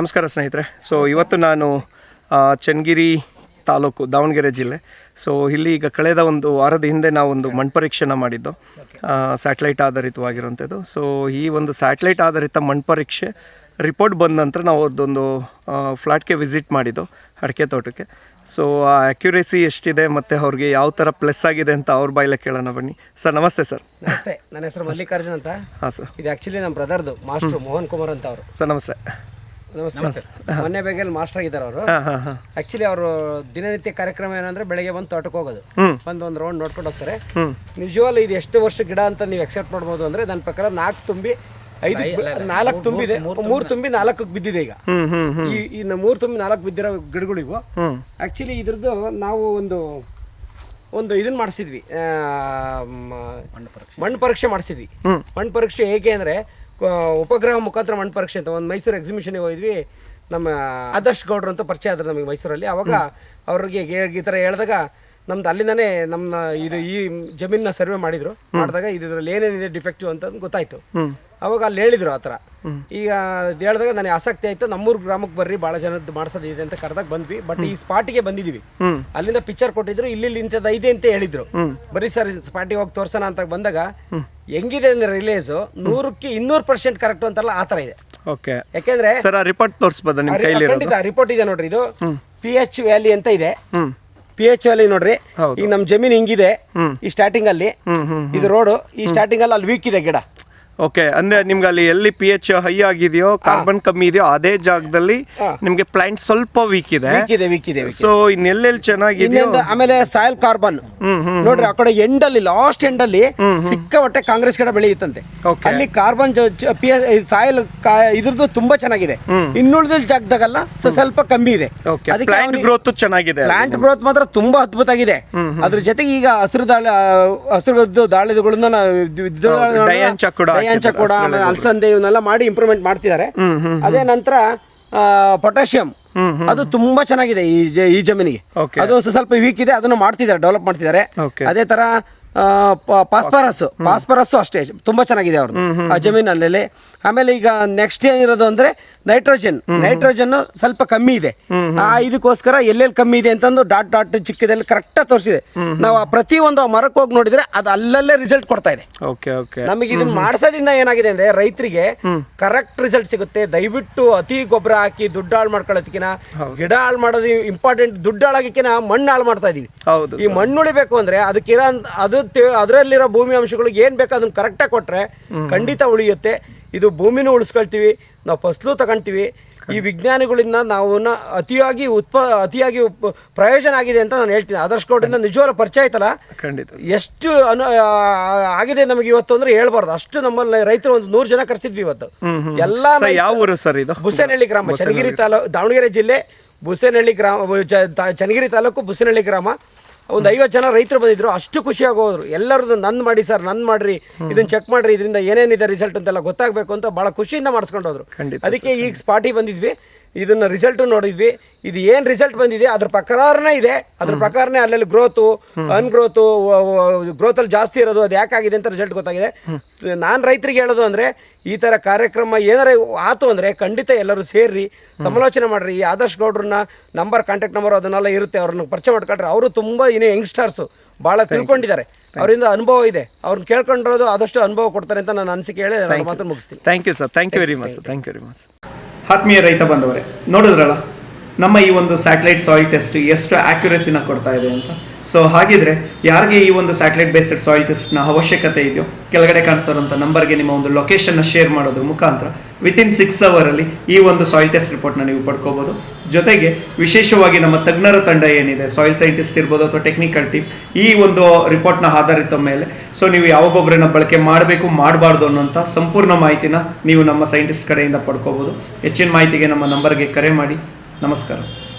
ನಮಸ್ಕಾರ ಸ್ನೇಹಿತರೆ. ಸೊ ಇವತ್ತು ನಾನು ಚನ್ನಗಿರಿ ತಾಲೂಕು ದಾವಣಗೆರೆ ಜಿಲ್ಲೆ. ಸೊ ಇಲ್ಲಿ ಈಗ ಕಳೆದ ಒಂದು ವಾರದ ಹಿಂದೆ ನಾವು ಒಂದು ಮಣ್ಣು ಪರೀಕ್ಷೆನ ಮಾಡಿದ್ದು ಸ್ಯಾಟಲೈಟ್ ಆಧಾರಿತವಾಗಿರುವಂಥದ್ದು. ಸೊ ಈ ಒಂದು ಸ್ಯಾಟಲೈಟ್ ಆಧಾರಿತ ಮಣ್ಣು ಪರೀಕ್ಷೆ ರಿಪೋರ್ಟ್ ಬಂದ ನಂತರ ನಾವು ಅದೊಂದು ಫ್ಲಾಟ್ಗೆ ವಿಸಿಟ್ ಮಾಡಿದ್ದು ಅಡಿಕೆ ತೋಟಕ್ಕೆ. ಸೊ ಆ ಅಕ್ಯುರೇಸಿ ಎಷ್ಟಿದೆ ಮತ್ತು ಅವ್ರಿಗೆ ಯಾವ ಥರ ಪ್ಲಸ್ ಆಗಿದೆ ಅಂತ ಅವ್ರ ಬಾಯಿಲೆ ಕೇಳೋಣ ಬನ್ನಿ. ಸರ್ ನಮಸ್ತೆ ಸರ್ ನಮಸ್ತೆ. ನನ್ನ ಹೆಸರು ಮಲ್ಲಿಕಾರ್ಜುನ್ ಅಂತ. ಹಾಂ ಸರ್ ಇದು ಆ್ಯಕ್ಚುಲಿ ನಮ್ಮ ಬ್ರದರ್ದು ಮಾಸ್ಟರ್ ಮೋಹನ್ ಕುಮಾರ್ ಅಂತ ಅವರು. ಸರ್ ನಮಸ್ತೆ. ನಮಸ್ತೆ. ಮೊನ್ನೆ ಬೇಗಲ್ಲಿ ಮಾಸ್ಟರ್ ಆಗಿದ್ದಾರೆ ಅವರು. ಆಕ್ಚುಲಿ ಅವರು ದಿನನಿತ್ಯ ಕಾರ್ಯಕ್ರಮ ಏನಂದ್ರೆ ಬೆಳಗ್ಗೆ ಬಂದು ತೋಟಕ್ಕೆ ಹೋಗೋದು. ಬಂದು ಒಂದು ರೌಂಡ್ ನೋಡ್ಕೊಂಡು ಹೋಗ್ತಾರೆ. ನಿಜವಾಲ್ ಇದು ಎಷ್ಟು ವರ್ಷ ಗಿಡ ಅಂತ ನೀವು ಎಕ್ಸೆಪ್ಟ್ ಮಾಡ್ಬೋದು ಅಂದ್ರೆ ನನ್ನ ಪ್ರಕಾರ ನಾಲ್ಕು ತುಂಬಿ ಐದು ನಾಲ್ಕು ತುಂಬಿದೆ. ಮೂರು ತುಂಬಿ ನಾಲ್ಕಕ್ಕೆ ಬಿದ್ದಿದೆ ಈಗ. ಈ ಇನ್ನು ಮೂರು ತುಂಬಿ ನಾಲ್ಕು ಬಿದ್ದಿರೋ ಗಿಡಗಳಿಗೂ ಆಕ್ಚುಲಿ ಇದ್ರದ್ದು ನಾವು ಒಂದು ಒಂದು ಇದನ್ನ ಮಾಡಿಸಿದ್ವಿ. ಮಣ್ಣು ಪರೀಕ್ಷೆ. ಮಾಡಿಸಿದ್ವಿ. ಮಣ್ಣು ಪರೀಕ್ಷೆ ಹೇಗೆ ಅಂದರೆ ಉಪಗ್ರಹ ಮುಖಾಂತರ ಮಣ್ಣು ಪರೀಕ್ಷೆ ಅಂತ ಒಂದು ಮೈಸೂರು ಎಕ್ಸಿಬಿಷನ್ಗೆ ಹೋಗಿದ್ವಿ. ನಮ್ಮ ಆದರ್ಶ್ ಗೌಡ್ರು ಅಂತ ಪರಿಚಯ ಆದ್ರೆ ನಮಗೆ ಮೈಸೂರಲ್ಲಿ. ಅವಾಗ ಅವ್ರಿಗೆ ಈ ಥರ ಹೇಳಿದಾಗ ನಮ್ದು ಅಲ್ಲಿಂದನೇ ನಮ್ಮ ಇದು ಈ ಜಮೀನ ಸರ್ವೆ ಮಾಡಿದ್ರು. ಮಾಡಿದಾಗ ಇದ್ರಲ್ಲಿ ಏನೇನಿದೆ ಡಿಫೆಕ್ಟಿವ್ ಅಂತ ಗೊತ್ತಾಯ್ತು. ಅವಾಗ ಅಲ್ಲಿ ಹೇಳಿದ್ರು ಆ ಥರ. ಈಗ ಹೇಳಿದಾಗ ನನಗೆ ಆಸಕ್ತಿ ಆಯ್ತು ನಮ್ಮೂರು ಗ್ರಾಮಕ್ಕೆ ಬರ್ರಿ ಭಾಳ ಜನದ್ದು ಮಾಡಿಸೋದಿದೆ ಅಂತ ಕರೆದಾಗ ಬಂದ್ವಿ. ಬಟ್ ಈ ಸ್ಪಾಟಿಗೆ ಬಂದಿದ್ವಿ. ಅಲ್ಲಿಂದ ಪಿಕ್ಚರ್ ಕೊಟ್ಟಿದ್ರು ಇಲ್ಲಿ ಇಂಥದ್ದು ಐತೆ ಅಂತ ಹೇಳಿದ್ರು. ಬರೀ ಸರ್ ಸ್ಪಾಟಿಗೆ ಹೋಗಿ ತೋರ್ಸೋಣ ಅಂತ ಬಂದಾಗ ಹೆಂಗಿದೆ ಅಂದ್ರೆ ರಿಲೇಸು ನೂರಕ್ಕೆ ಇನ್ನೂರು ಪರ್ಸೆಂಟ್ ಕರೆಕ್ಟ್ ಅಂತಲ್ಲ ಆ ಥರ ಇದೆ. ಓಕೆ. ಯಾಕೆಂದ್ರೆ ರಿಪೋರ್ಟ್ ತೋರಿಸ್ಬೋದಾ ನಿಮ್ಮ ಕೈಲಿರೋದು? ಖಂಡಿತ ರಿಪೋರ್ಟ್ ಇದೆ ನೋಡ್ರಿ ಇದು. ಪಿ ಎಚ್ ವ್ಯಾಲಿ ಅಂತ ಇದೆ. ಪಿ ಎಚ್ ಅಲ್ಲಿ ನೋಡ್ರಿ. ಈಗ ನಮ್ಮ ಜಮೀನು ಹಿಂಗಿದೆ. ಈ ಸ್ಟಾರ್ಟಿಂಗ್ ಅಲ್ಲಿ. ಇದು ರೋಡ್ ಈ ಸ್ಟಾರ್ಟಿಂಗ್ ಅಲ್ಲಿ ಅಲ್ಲಿ ವೀಕ್ ಇದೆ ಗಿಡ. ಓಕೆ ಅಂದ್ರೆ ನಿಮ್ಗೆ ಅಲ್ಲಿ ಎಲ್ಲಿ ಪಿ ಎಚ್ ಹೈ ಆಗಿದೆಯೋ ಕಾರ್ಬನ್ ಕಮ್ಮಿ ಇದೆಯೋ ಅದೇ ಜಾಗದಲ್ಲಿ. ನಿಮ್ಗೆ ಪ್ಲಾಂಟ್ ಸ್ವಲ್ಪ ವೀಕ್ ಇದೆ. ವೀಕ್ ಇದೆ ವೀಕ್ ಇದೆ ಸೊ ಇನ್ನೆಲ್ಲೆಲ್ಲಿ ಚೆನ್ನಾಗಿದೆ ಆಮೇಲೆ ಸಾಯಿಲ್ ಕಾರ್ಬನ್ ನೋಡ್ರಿ ಆ ಕಡೆ ಎಂಡ್ ಅಲ್ಲಿ ಲಾಸ್ಟ್ ಎಂಡ್ ಅಲ್ಲಿ ಸಿಕ್ಕಾಪಟ್ಟೆ ಕಾಂಗ್ರೆಸ್ ಕಡೆ ಬೆಳೆಯುತ್ತಂತೆ. ಅಲ್ಲಿ ಕಾರ್ಬನ್ ಸಾಯಿಲ್ ಇದ್ರದ್ದು ತುಂಬಾ ಚೆನ್ನಾಗಿದೆ. ಇನ್ನುಳಿದ ಜಾಗದಾಗಲ್ಲ ಸ- ಸ್ವಲ್ಪ ಕಮ್ಮಿ ಇದೆ. ಓಕೆ ಪ್ಲಾಂಟ್ ಗ್ರೋತ್ ಚೆನ್ನಾಗಿದೆ ಪ್ಲಾಂಟ್ ಗ್ರೋತ್ ಮಾತ್ರ ತುಂಬಾ ಅದ್ಭುತ ಆಗಿದೆ ಅದ್ರ ಜೊತೆಗೆ ಈಗ ಹಸಿರು ದಾಳಿ ಹಸಿರು ದಾಳಿಗಳನ್ನ ಡಯಾಂಚ ಕೂಡ ಆಮೇಲೆ ಅಲಸಂದೆ ಇವನ್ನೆಲ್ಲ ಮಾಡಿ ಇಂಪ್ರೂವ್ಮೆಂಟ್ ಮಾಡ್ತಿದ್ದಾರೆ. ಅದೇ ನಂತರ ಪೊಟ್ಯಾಷಿಯಂ ಅದು ತುಂಬಾ ಚೆನ್ನಾಗಿದೆ ಈ ಈ ಜಮೀನಿಗೆ. ಅದು ಸ್ವಲ್ಪ ವೀಕ್ ಇದೆ ಅದನ್ನು ಮಾಡ್ತಿದ್ದಾರೆ ಡೆವಲಪ್ ಮಾಡ್ತಿದ್ದಾರೆ. ಅದೇ ತರ ಪಾಸ್ಪರಸ್ ಪಾಸ್ಪರಸ್ ಅಷ್ಟೇ ತುಂಬಾ ಚೆನ್ನಾಗಿದೆ ಅವ್ರದ್ದು. ಆ ಜಮೀನಲ್ಲಿ ಆಮೇಲೆ ಈಗ ನೆಕ್ಸ್ಟ್ ಏನಿರೋದು ಅಂದ್ರೆ ನೈಟ್ರೋಜನ್ ನೈಟ್ರೋಜನ್ ಸ್ವಲ್ಪ ಕಮ್ಮಿ ಇದೆ. ಆ ಇದಕ್ಕೋಸ್ಕರ ಎಲ್ಲೆಲ್ಲಿ ಕಮ್ಮಿ ಇದೆ ಅಂತಂದು ಡಾಟ್ ಡಾಟ್ ಚಿಕ್ಕದಲ್ಲಿ ಕರೆಕ್ಟ್ ತೋರಿಸಿದೆ. ನಾವು ಆ ಪ್ರತಿ ಒಂದು ಮರಕ್ಕೆ ಹೋಗಿ ನೋಡಿದ್ರೆ ಅದು ಅಲ್ಲಲ್ಲೇ ರಿಸಲ್ಟ್ ಕೊಡ್ತಾ ಇದೆ. ಓಕೆ ಓಕೆ ನಮಗೆ ಇದನ್ನ ಮಾಡ್ಸೋದ್ರಿಂದ ಏನಾಗಿದೆ ಅಂದ್ರೆ ರೈತರಿಗೆ ಕರೆಕ್ಟ್ ರಿಸಲ್ಟ್ ಸಿಗುತ್ತೆ. ದಯವಿಟ್ಟು ಅತಿ ಗೊಬ್ಬರ ಹಾಕಿ ದುಡ್ಡು ಹಾಳು ಮಾಡ್ಕೊಳ್ಳೋದಕ್ಕಿನ ಗಿಡ ಹಾಳು ಮಾಡೋದು ಇಂಪಾರ್ಟೆಂಟ್ ದುಡ್ಡು ಹಾಳಾಗಿಕ್ಕಿನ ಮಣ್ಣು ಹಾಳು ಮಾಡ್ತಾ ಇದೀವಿ ಹೌದು ಈ ಮಣ್ಣು ಉಳಿಬೇಕು ಅಂದ್ರೆ ಅದಕ್ಕಿರೋ ಅದು ಅದರಲ್ಲಿರೋ ಭೂಮಿ ಅಂಶಗಳಿಗೆ ಏನ್ ಬೇಕು ಅದನ್ನ ಕರೆಕ್ಟಾಗಿ ಕೊಟ್ರೆ ಖಂಡಿತ ಉಳಿಯುತ್ತೆ. ಇದು ಭೂಮಿನೂ ಉಳಿಸ್ಕೊಳ್ತೀವಿ ನಾವು ಫಸಲು ತಗೊಂತೀವಿ. ಈ ವಿಜ್ಞಾನಿಗಳಿಂದ ನಾವು ಅತಿಯಾಗಿ ಉತ್ಪ ಅತಿಯಾಗಿ ಪ್ರಯೋಜನ ಆಗಿದೆ ಅಂತ ನಾನು ಹೇಳ್ತೀನಿ. ಆದರ್ಶ ಕೋಟಿಂದ ನಿಜವಾದ ಪರಿಚಯ ಆಯ್ತಲ್ಲ? ಖಂಡಿತ. ಎಷ್ಟು ಅನು ಆಗಿದೆ ನಮಗೆ ಇವತ್ತು ಅಂದ್ರೆ ಹೇಳ್ಬಾರ್ದು. ಅಷ್ಟು ನಮ್ಮಲ್ಲಿ ರೈತರು ಒಂದು ನೂರು ಜನ ಕರೆಸಿದ್ವಿ ಇವತ್ತು. ಎಲ್ಲ ಯಾವ ಊರು ಸರ್ ಇದು? ಬುಸೇನಹಳ್ಳಿ ಗ್ರಾಮ ಚನ್ನಗಿರಿ ತಾಲೂಕು ದಾವಣಗೆರೆ ಜಿಲ್ಲೆ ಬುಸೇನಹಳ್ಳಿ ಗ್ರಾಮ ಚನ್ನಗಿರಿ ತಾಲೂಕು ಬುಸೇನಹಳ್ಳಿ ಗ್ರಾಮ. ಒಂದು ಐವತ್ತು ಜನ ರೈತರು ಬಂದಿದ್ರು ಅಷ್ಟು ಖುಷಿಯಾಗಿ ಹೋದ್ರು ಎಲ್ಲರದು ನನ್ ಮಾಡಿ ಸರ್ ನನ್ ಮಾಡ್ರಿ ಇದನ್ನ ಚೆಕ್ ಮಾಡ್ರಿ ಇದರಿಂದ ಏನೇನಿದೆ ರಿಸಲ್ಟ್ ಅಂತೆಲ್ಲ ಗೊತ್ತಾಗಬೇಕು ಅಂತ ಭಾಳ ಖುಷಿಯಿಂದ ಮಾಡಿಸ್ಕೊಂಡು ಹೋದ್ರು. ಅದಕ್ಕೆ ಈಗ ಸ್ಪಾಟಿಗೆ ಬಂದಿದ್ವಿ. ಇದನ್ನ ರಿಸಲ್ಟ್ ನೋಡಿದ್ವಿ. ಇದು ಏನು ರಿಸಲ್ಟ್ ಬಂದಿದೆ ಅದ್ರ ಪ್ರಕಾರನೇ ಇದೆ. ಅದ್ರ ಪ್ರಕಾರನೇ ಅಲ್ಲೆಲ್ಲಿ ಗ್ರೋತು ಅನ್ಗ್ರೋತು ಗ್ರೋತಲ್ಲಿ ಜಾಸ್ತಿ ಇರೋದು ಅದು ಯಾಕಾಗಿದೆ ಅಂತ ರಿಸಲ್ಟ್ ಗೊತ್ತಾಗಿದೆ. ನಾನು ರೈತರಿಗೆ ಹೇಳೋದು ಅಂದರೆ ಈ ಥರ ಕಾರ್ಯಕ್ರಮ ಏನಾರ ಆತು ಅಂದರೆ ಖಂಡಿತ ಎಲ್ಲರೂ ಸೇರಿ ಸಮಾಲೋಚನೆ ಮಾಡ್ರಿ. ಈ ಆದರ್ಶ್ ಗೌಡ್ರನ್ನ ನಂಬರ್ ಕಾಂಟ್ಯಾಕ್ಟ್ ನಂಬರ್ ಅದನ್ನೆಲ್ಲ ಇರುತ್ತೆ ಅವ್ರನ್ನ ಪರಿಚಯ ಮಾಡ್ಕೊಂಡ್ರೆ ಅವರು ತುಂಬ ಇನ್ನೂ ಯಂಗ್ಸ್ಟರ್ಸು ಭಾಳ ತಿಳ್ಕೊಂಡಿದ್ದಾರೆ. ಅವರಿಂದ ಅನುಭವ ಇದೆ. ಅವ್ರನ್ನ ಕೇಳ್ಕೊಂಡಿರೋದು ಆದಷ್ಟು ಅನುಭವ ಕೊಡ್ತಾರೆ ಅಂತ ನಾನು ಅನಿಸಿಕೆ ಹೇಳಿ ಮಾತ್ರ ಮುಗಿಸ್ತೀನಿ. Thank you sir thank you very much thank you very much ಆತ್ಮೀಯ ರೈತ ಬಂದವರೇ, ನೋಡಿದ್ರಲ್ಲ? ನಮ್ಮ ಈ ಒಂದು ಸ್ಯಾಟಲೈಟ್ ಸಾಯಿಲ್ ಟೆಸ್ಟ್ ಎಷ್ಟು ಆ್ಯಕ್ಯುರೇಸಿನ ಕೊಡ್ತಾ ಇದೆ ಅಂತ? ಸೊ ಹಾಗಿದ್ರೆ ಯಾರಿಗೆ ಈ ಒಂದು ಸ್ಯಾಟಲೈಟ್ ಬೇಸ್ಡ್ ಸಾಯಿಲ್ ಟೆಸ್ಟ್ನ ಅವಶ್ಯಕತೆ ಇದೆಯೋ, ಕೆಳಗಡೆ ಕಾಣಿಸ್ತಾ ನಂಬರ್ ನಂಬರ್ಗೆ ನಿಮ್ಮ ಒಂದು ಲೊಕೇಶನ್ನ ಶೇರ್ ಮಾಡೋದ್ರ ಮುಖಾಂತರ ವಿತಿನ್ ಸಿಕ್ಸ್ ಅವರಲ್ಲಿ ಈ ಒಂದು ಸಾಯಿಲ್ ಟೆಸ್ಟ್ ರಿಪೋರ್ಟ್ನ ನೀವು ಪಡ್ಕೋಬೋದು. ಜೊತೆಗೆ ವಿಶೇಷವಾಗಿ ನಮ್ಮ ತಜ್ಞರ ತಂಡ ಏನಿದೆ ಸಾಯಿಲ್ ಸೈಂಟಿಸ್ಟ್ ಇರ್ಬೋದು ಅಥವಾ ಟೆಕ್ನಿಕಲ್ ಟೀಮ್ ಈ ಒಂದು ರಿಪೋರ್ಟ್ನ ಆಧಾರಿತ ಮೇಲೆ. ಸೊ ನೀವು ಯಾವ ಗೊಬ್ಬರನ ಬಳಕೆ ಮಾಡಬೇಕು, ಮಾಡಬಾರ್ದು ಅನ್ನೋಂಥ ಸಂಪೂರ್ಣ ಮಾಹಿತಿನ ನೀವು ನಮ್ಮ ಸೈಂಟಿಸ್ಟ್ ಕಡೆಯಿಂದ ಪಡ್ಕೋಬೋದು. ಹೆಚ್ಚಿನ ಮಾಹಿತಿಗೆ ನಮ್ಮ ನಂಬರ್ಗೆ ಕರೆ ಮಾಡಿ. ನಮಸ್ಕಾರ.